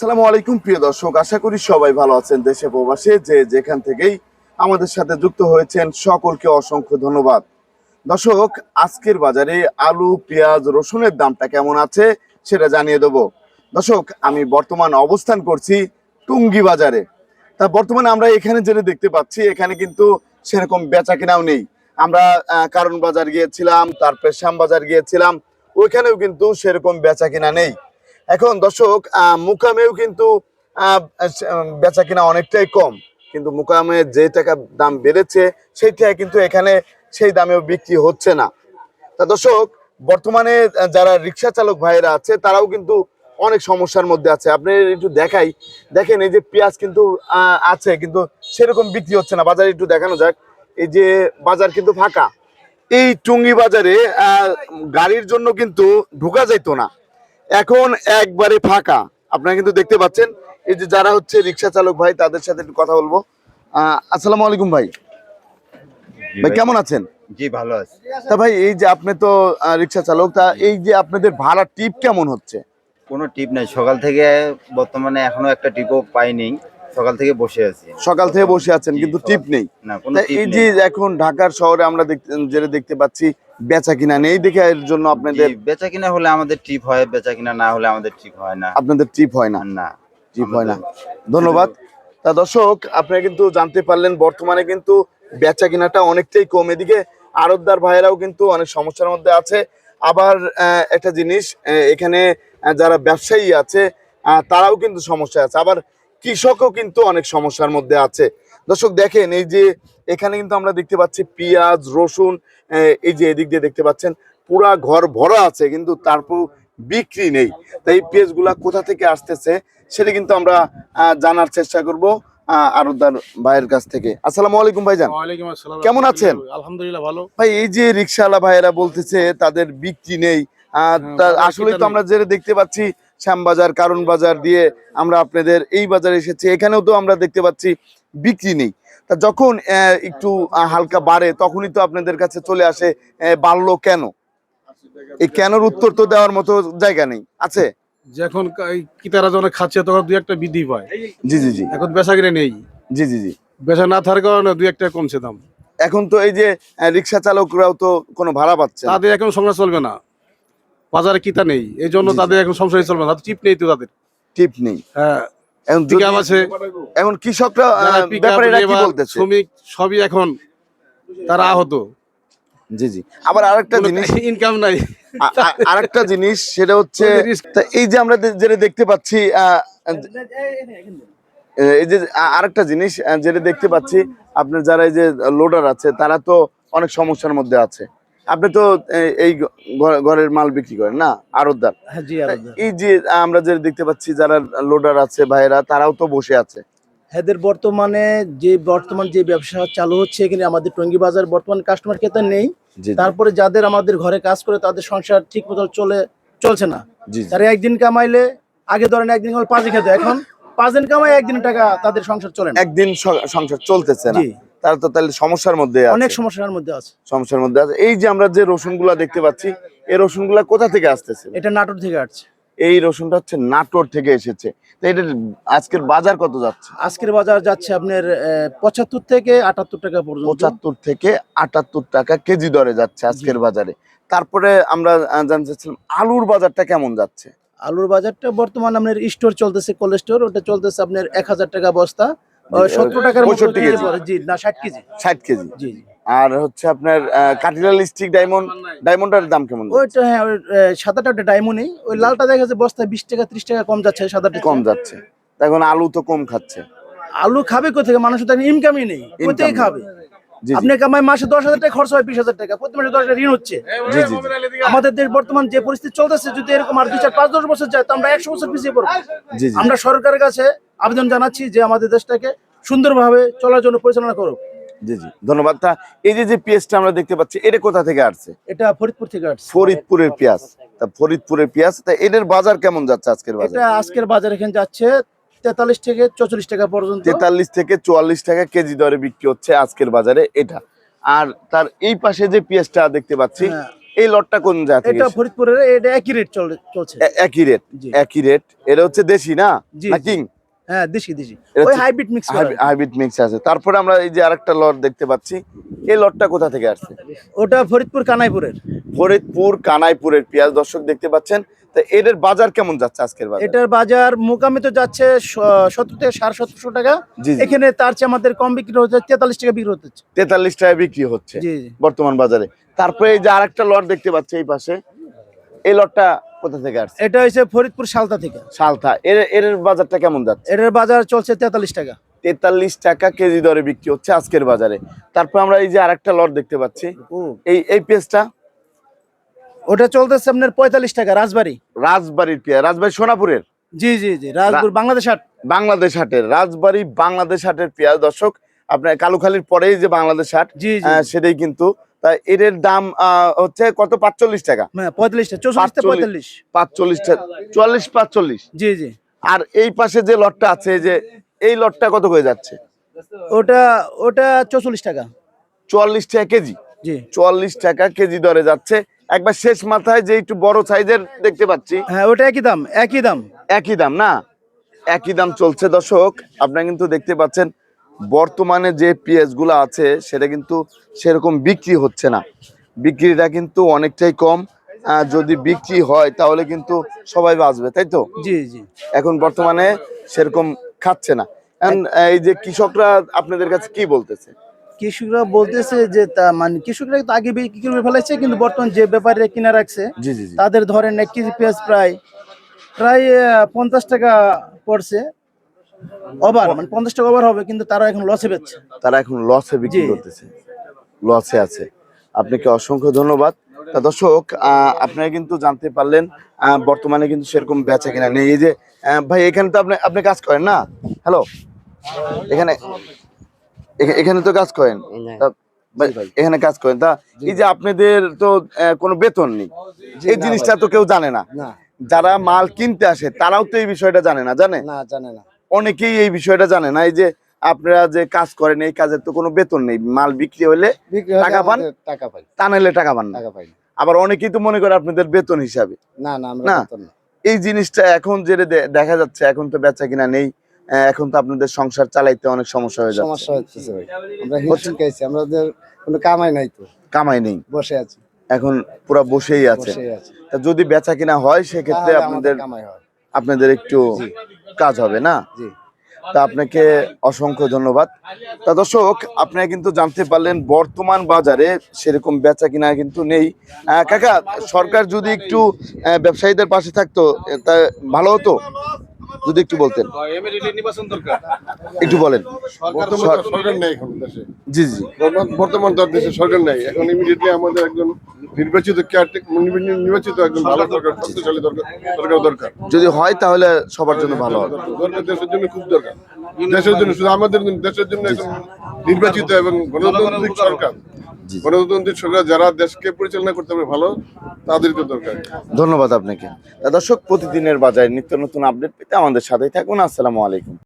আসসালামু আলাইকুম, প্রিয় দর্শক। আশা করি সবাই ভালো আছেন দেশে প্রবাসে, যে যেখান থেকেই আমাদের সাথে যুক্ত হয়েছেন সকলকে অসংখ্য ধন্যবাদ। দর্শক, আজকের বাজারে আলু, পেঁয়াজ, রসুনের দামটা কেমন আছে সেটা জানিয়ে দেব। দর্শক, আমি বর্তমান অবস্থান করছি টুঙ্গি বাজারে। তা বর্তমানে আমরা এখানে যেটা দেখতে পাচ্ছি, এখানে কিন্তু সেরকম বেচা কেনাও নেই। আমরা কারণ বাজার গিয়েছিলাম, তারপরে শ্যাম বাজার গিয়েছিলাম, ওইখানেও কিন্তু সেরকম বেচা কেনা নেই। এখন দর্শক মুকামেও কিন্তু বেচা কিনা অনেকটাই কম। কিন্তু মুকামে যে টাকা দাম বেড়েছে সেইটা কিন্তু এখানে সেই দামেও বিক্রি হচ্ছে না। তা দর্শক, বর্তমানে যারা রিক্সা চালক ভাইয়েরা আছে, তারাও কিন্তু অনেক সমস্যার মধ্যে আছে। আপনি একটু দেখাই। দেখেন, এই যে পেঁয়াজ কিন্তু আছে, কিন্তু সেরকম বিক্রি হচ্ছে না। বাজারে একটু দেখানো যাক। এই যে বাজার কিন্তু ফাঁকা। এই টুঙ্গি বাজারে গাড়ির জন্য কিন্তু ঢোকা যাইতো না। এখন একবারে ফাঁকা। আপনারা কিন্তু দেখতে পাচ্ছেন এই যে যারা হচ্ছে রিক্সা চালক ভাই তাদের সাথে একটু কথা বলব। আসসালামু আলাইকুম ভাই। ভাই কেমন আছেন? জি ভালো আছি। তা ভাই এই যে আপনি তো রিক্সা চালক তা এই যে আপনাদের ভাড়া টিপ কেমন হচ্ছে? কোনো টিপ নাই। সকাল থেকে বর্তমানে এখনও একটা টিপও পাইনি। সকাল থেকে বসে আছি। সকাল থেকে বসে আছেন কিন্তু টিপ নেই। এই যে এখন ঢাকার শহরে আমরা যেটা দেখতে পাচ্ছি বেচা কিনা নেই দেখে এর জন্য আপনাদের বেচা কিনা হলে আমাদের ট্রিপ হয় বেচা কিনা না হলে আমাদের ট্রিপ হয় না। আপনাদের ট্রিপ হয় না? না। ট্রিপ হয় না। ধন্যবাদ। তা দর্শক আপনারা কিন্তু জানতে পারলেন বর্তমানে কিন্তু বেচা কিনাটা অনেকটাই কম। এদিকে আড়তদার ভাইয়েরাও কিন্তু অনেক সমস্যার মধ্যে আছে। আবার একটা জিনিস এখানে যারা ব্যবসায়ী আছে তারাও কিন্তু সমস্যা আছে। আবার কৃষকও কিন্তু অনেক সমস্যার মধ্যে আছে। দর্শক দেখেন এই যে এখানে কিন্তু আমরা দেখতে পাচ্ছি পেঁয়াজ রসুন এই যে এদিক দিয়ে দেখতে পাচ্ছেন পুরা ঘর ভরা আছে কিন্তু তারপর বিক্রি নেই। তাই এই পেঁয়াজগুলা কোথা থেকে আসতেছে সেটা কিন্তু আমরা জানার চেষ্টা করব আরদার ভাইয়ের কাছ থেকে। আসসালামু আলাইকুম ভাইজান। কেমন আছেন? আলহামদুলিল্লাহ ভালো। ভাই এই যে রিক্সাওয়ালা ভাইয়েরা বলতেছে তাদের বিক্রি নেই আহ, তা বাজার তো আমরা যেটা দেখতে পাচ্ছি শ্যামবাজার কারণ বাজার দিয়ে আমরা আপনাদের এই বাজারে এসেছি এখানেও তো আমরা দেখতে পাচ্ছি বিক্রি নেই। তা যখন একটু হালকা বাড়ে তখনই তো আপনাদের কাছে চলে আসে বাড়লো কেন? এই কেনর উত্তর তো দেওয়ার মতো জায়গা নেই। আছে? যখন এই কিতারা যখন খাচ্ছে তখন দুই একটা বৃদ্ধি পায়। জি জি জি। এখন বেচা কিনে নেই। জি জি জি। বেচা না থাকার কারণে দুই একটা কমছে দাম। এখন তো এই যে রিক্সা চালকরাও তো কোনো ভাড়া পাচ্ছে তাদের এখন সংসার চলবে না। বাজারে কিতা নেই। এই জন্য। তাদের এখন সংসারই চলবে না। তাদের চিপ নেই তো তাদের। টিপ নেই। হ্যাঁ। এখন পিকআপ আছে। এখন কৃষকরা ব্যাপারীরা কি বলতেছে? শ্রমিক সবই এখন তারা আহত। জি জি। আবার আরেকটা জিনিস ইনকাম নাই। আরেকটা জিনিস সেটা হচ্ছে এই যে আমরা যেটা দেখতে পাচ্ছি এই যে আরেকটা জিনিস যেটা দেখতে পাচ্ছি আপনার যারা এই যে লোডার আছে তারা তো অনেক সমস্যার মধ্যে আছে। আপনি তো এই ঘরের মাল বিক্রি করেন না? আরতদার হ্যাঁ এই যে আমরা যে দেখতে পাচ্ছি যারা লোডার আছে ভাইয়েরা তারাও তো বসে আছে। এদের বর্তমানে যে বর্তমান যে ব্যবসা চালু হচ্ছে এখানে আমাদের টঙ্গী বাজার বর্তমান কাস্টমার ক্রেতা নেই। তারপরে যাদের আমাদের ঘরে কাজ করে তাদের সংসার ঠিক মতো চলে চলছে না। তারা একদিন কামাইলে আগে ধরেন একদিন পাঁচ খেতে এখন পাঁচ দিন কামাই একদিন টাকা তাদের সংসার চলে না। একদিন সংসার চলতেছে না। তারা তো তাহলে সমস্যার মধ্যে অনেক সমস্যার মধ্যে আছে। সমস্যার মধ্যে আছে। এই যে আমরা যে রসুনগুলা দেখতে পাচ্ছি এই রসুনগুলা কোথা থেকে আসতেছে? এটা নাটোর থেকে আসছে। এই রসুনটা হচ্ছে নাটোর থেকে এসেছে। তো এটার আজকের বাজার কত যাচ্ছে? আজকের বাজার যাচ্ছে আপনার পঁচাত্তর থেকে আটাত্তর টাকা পর্যন্ত। পঁচাত্তর থেকে আটাত্তর টাকা কেজি দরে যাচ্ছে আজকের বাজারে। তারপরে আমরা জানতে চাচ্ছিলাম আলুর বাজারটা কেমন যাচ্ছে? আলুর বাজারটা বর্তমান আপনার স্টোর চলতেছে কোল্ড স্টোর ওটা চলতেছে আপনার এক হাজার টাকা বস্তা। সত্তর টাকার মতো 65 কেজি। জি না ষাট কেজি। ষাট কেজি। জি জি। আর হচ্ছে আপনার কাটিলাল স্টিক ডায়মন্ড ডায়মন্ডের দাম কেমন? ওইটা হ্যাঁ সাদাটা ওটা ডায়মন্ডই ওই লালটা দেখা যাচ্ছে বস্তায় বিশ টাকা ত্রিশ টাকা কম যাচ্ছে সাদাটা। কম যাচ্ছে। এখন আলু তো কম খাচ্ছে। আলু খাবে কোথেকে? মানুষের তো ইনকামই নেই। কোথায় খাবে? আপনি কামাই মাসে দশ হাজার টাকা খরচ হয় বিশ হাজার টাকা? প্রতি মাসে দশ হাজার ঋণ হচ্ছে। আমাদের দেশ বর্তমান যে পরিস্থিতি চলতেছে যদি এরকম আর দুই চার পাঁচ দশ বছর যায় তো আমরা একশো বছর পিছিয়ে পড়ব। আমরা সরকারের কাছে আবেদন জানাচ্ছি যে আমাদের দেশটাকে সুন্দরভাবে চলার জন্য পরিচালনা করুক। জি জি ধন্যবাদ। তা এই যে যে পেঁয়াজটা আমরা দেখতে পাচ্ছি এটা কোথা থেকে আসছে? এটা ফরিদপুর থেকে আসছে। ফরিদপুরের পেঁয়াজ। তা ফরিদপুরের পেঁয়াজ তা এদের বাজার কেমন যাচ্ছে আজকের এটা বাজার আজকের বাজার এখানে যাচ্ছে তেতাল্লিশ থেকে চৌচল্লিশ টাকা পর্যন্ত। তেতাল্লিশ থেকে চুয়াল্লিশ টাকা কেজি দরে বিক্রি হচ্ছে আজকের বাজারে এটা। আর তার এই পাশে যে পেঁয়াজটা দেখতে পাচ্ছি হ্যাঁ, এই লটটা কোন জায়গা এটা ফরিদপুরের এটা একই রেট চলছে। একই রেট একই রেট এটা হচ্ছে দেশি না? কিং? হ্যাঁ দেশি দেশি। ওই হাইব্রিড মিক্স হাইব্রিড মিক্স আছে। তারপরে আমরা এই যে আরেকটা লট দেখতে পাচ্ছি এই লটটা কোথা থেকে আসছে? ওটা ফরিদপুর কানাইপুরের। ফরিদপুর কানাইপুরের পেঁয়াজ দর্শক দেখতে পাচ্ছেন। তা এদের বাজার কেমন যাচ্ছে আজকের বাজার? এটার বাজার মোকামে তো যাচ্ছে সত্তর থেকে সাড়ে সতেরোশো টাকা। এখানে তার চেয়ে আমাদের কম বিক্রি হচ্ছে তেতাল্লিশ টাকা বিক্রি হচ্ছে। তেতাল্লিশ টাকা বিক্রি হচ্ছে বর্তমান বাজারে। তারপরে এই যে আরেকটা লট দেখতে পাচ্ছি এই পাশে। এই লটটা কোথা থেকে আসছে? এটা হচ্ছে ফরিদপুর সালতা থেকে। সালথা এর এর বাজারটা কেমন যাচ্ছে? এটার বাজার চলছে তেতাল্লিশ টাকা। তেতাল্লিশ টাকা কেজি দরে বিক্রি হচ্ছে আজকের বাজারে। তারপর আমরা এই যে আরেকটা লট দেখতে পাচ্ছি। এই এই পেঁয়াজটা? ওটা চলতেছে আপনার পঁয়তাল্লিশ টাকা রাজবাড়ি। রাজবাড়ির পেঁয়াজ রাজবাড়ি সোনাপুরের? জি জি জি রাজপুর বাংলাদেশ হাট। বাংলাদেশ হাটের রাজবাড়ি বাংলাদেশ হাটের পেঁয়াজ। দর্শক আপনার কালুখালির পরেই যে বাংলাদেশ হাট সেটাই কিন্তু তা এর দাম হচ্ছে কত? পাঁচচল্লিশ টাকা। হ্যাঁ পঁয়তাল্লিশ টাকা চৌচল্লিশ থেকে 45 পঁয়তাল্লিশ। পাঁচচল্লিশ টাকা চুয়াল্লিশ পাঁচচল্লিশ। জি জি। আর এই পাশে যে লটটা আছে এই যে এই লটটা কত করে যাচ্ছে? ওটা ওটা চৌচল্লিশ টাকা। চুয়াল্লিশ টাকা কেজি। জি। চুয়াল্লিশ টাকা কেজি দরে যাচ্ছে। একবার শেষ মাথায় যে একটু বড় সাইজের দেখতে পাচ্ছি। হ্যাঁ ওটা একই দাম একই দাম। একই দাম না? একই দাম চলছে দর্শক আপনারা কিন্তু দেখতে পাচ্ছেন বর্তমানে যে পেঁয়াজগুলো আছে সেটা কিন্তু সেরকম বিক্রি হচ্ছে না। বিক্রিটা কিন্তু অনেকটাই কম। যদি বিক্রি হয় তাহলে কিন্তু সবাই বাঁচবে তাই তো? জি জি। এখন বর্তমানে সেরকম খাচ্ছে না। এই যে কৃষকরা আপনাদের কাছে কি বলতেছে? কৃষকরা বলতেছে যে তা মানে কৃষকরা তো আগে বিক্রি করে ফেলেছে কিন্তু বর্তমান যে ব্যাপারে কিনা রাখছে জি জি জি। তাদের ধরেন এক কেজি পেঁয়াজ প্রায় প্রায় পঞ্চাশ টাকা পড়ছে। ওভার মানে পঞ্চাশ টাকা ওভার হবে কিন্তু তারা এখন লসে বেচছে। তারা এখন লসে বিক্রি করতেছে। লসে আছে। আপনাকে অসংখ্য ধন্যবাদ। তা দর্শক আপনারা কিন্তু জানতে পারলেন বর্তমানে কিন্তু সেরকম বেচা কিনা নেই। এই যে ভাই এখানে তো আপনি আপনি কাজ করেন না? হ্যালো এখানে এখানে তো কাজ করেন? এখানে কাজ করেন। তা এই যে আপনাদের তো আহ, কোনো বেতন নেই। এই জিনিসটা তো কেউ জানে না। না। যারা মাল কিনতে আসে তারাও তো এই বিষয়টা জানে না জানে? না জানে না। অনেকেই এই বিষয়টা জানে না। এই যে আপনারা যে কাজ করেন এই কাজের তো কোনো বেতন নেই। মাল বিক্রি হলে টাকা পান? টাকা পাই। তা নাহলে টাকা পান টাকা পাই আবার অনেকেই তো মনে করে আপনাদের বেতন হিসাবে। না না আমরা না। এই জিনিসটা এখন যে দেখা যাচ্ছে এখন তো বেচা কিনা নেই। এখন তো আপনাদের সংসার চালাইতে অনেক সমস্যা হয়ে যাচ্ছে। সমস্যা হচ্ছে ভাই। আমরা হিমশিম খাইছি আমাদের কোনো কামাই নাই তো। কামাই নেই। বসে আছি। এখন পুরো বসেই আছে। যদি বেচা কিনা হয় সেক্ষেত্রে আপনাদের কামাই হয়। আপনাদের একটু কাজ হবে না? জি। তা আপনাকে অসংখ্য ধন্যবাদ। তা দর্শক আপনারা কিন্তু জানতে পারলেন বর্তমান বাজারে সেরকম বেচা কিনা কিন্তু নেই। কাকা সরকার যদি একটু ব্যবসায়ীদের পাশে থাকতো তা ভালো হতো? যদি একটু বলতেন। একটু বলেন। সরকার নেই এখন দেশে। জি জি। বর্তমান- তো দেশে সরকার নেই। এখন ইমিডিয়েটলি আমাদের একজন নির্বাচিত নির্বাচিত একজন ভালো সরকার শক্তিশালী দরকার সরকার দরকার। যদি হয় তাহলে সবার জন্য ভালো হবে দরকার দেশের জন্য খুব দরকার। দেশের জন্য শুধু আমাদের দেশের জন্য নির্বাচিত এবং গণতান্ত্রিক সরকার। গণতান্ত্রিক সরকার যারা দেশকে পরিচালনা করতে পারে ভালো তাদেরকে দরকার। ধন্যবাদ আপনাকে। দর্শক প্রতিদিনের বাজারে নিত্য নতুন আপডেট পেতে আমাদের সাথে থাকুন। আসসালামু আলাইকুম।